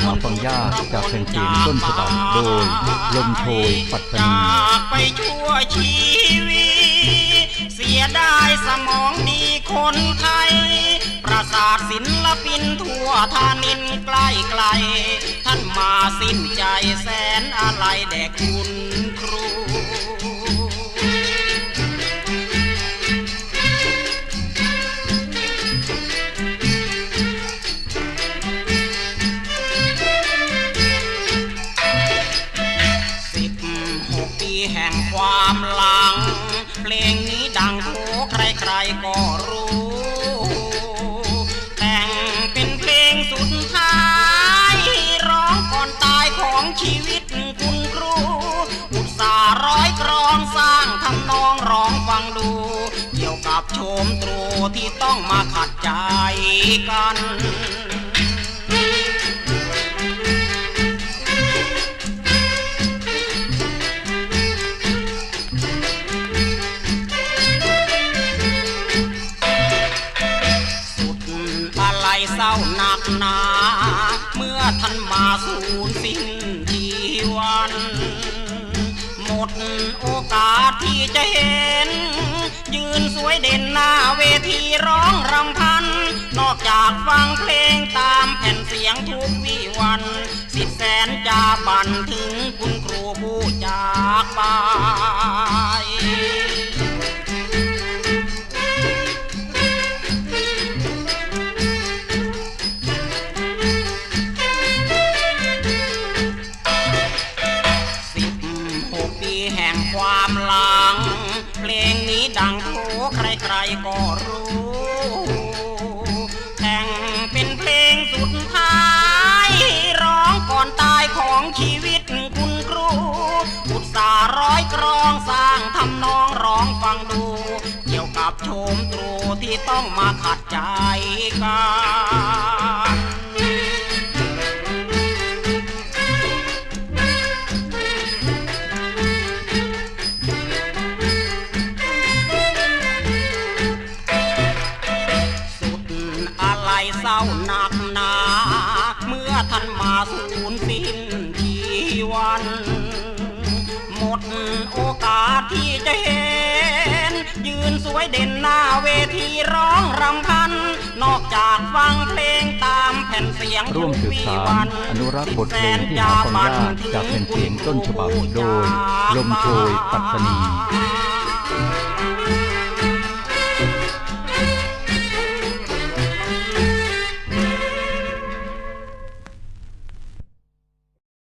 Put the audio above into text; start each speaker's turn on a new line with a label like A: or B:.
A: ทเพลงที่หาฟังยากจากแผ่นเสียงต้นฉบับโดย ลมโชยปัตตานี
B: จากไปชั่วชีวิต เสียได้สมองดีคนไทย ประสาทศิลปินทั่วทานินใกล้ไกล ท่านมาสิ้นใจแสนอะไรแด่คุณ ดังโหใครๆก็รู้ แต่งเป็นเพลงสุดท้าย ร้องก่อนตายของชีวิตคุณครู อุตสาห์ร้อยกรองสร้างทำนองร้องฟังดู เกี่ยวกับโชมตรูที่ต้องมาขัดใจกัน ร้าหนักหนา เมื่อท่านมาสูญสิ้นชีวัน หมดโอกาสที่จะเห็น ยืนสวยเด่นหน้าเวทีร้องรำพัน นอกจากฟังเพลงตามแผ่นเสียงทุกวิวัน สิทธิแสนจาบันถึงคุณครูผู้จากไป ใครก็รู้ แต่งเป็นเพลงสุดท้าย ร้องก่อนตายของชีวิตคุณครู อุตสาร้อยกรองสร้างทำนองร้องฟังดู เกี่ยวกับโชมตรูที่ต้องมาขัดใจกัน ท่านมาสูญสิ้นชีวัน หมดโอกาสที่จะเห็น ยืนสวยเด่นหน้าเวทีร้องรำพัน นอกจากฟังเพลงตามแผ่นเสียง
A: ร่วมสืบสารอนุรักษ์บทเพลงที่หาฟังยากจากแผ่นเสียงต้นฉบับโดย ลมโชยปัตต
B: นี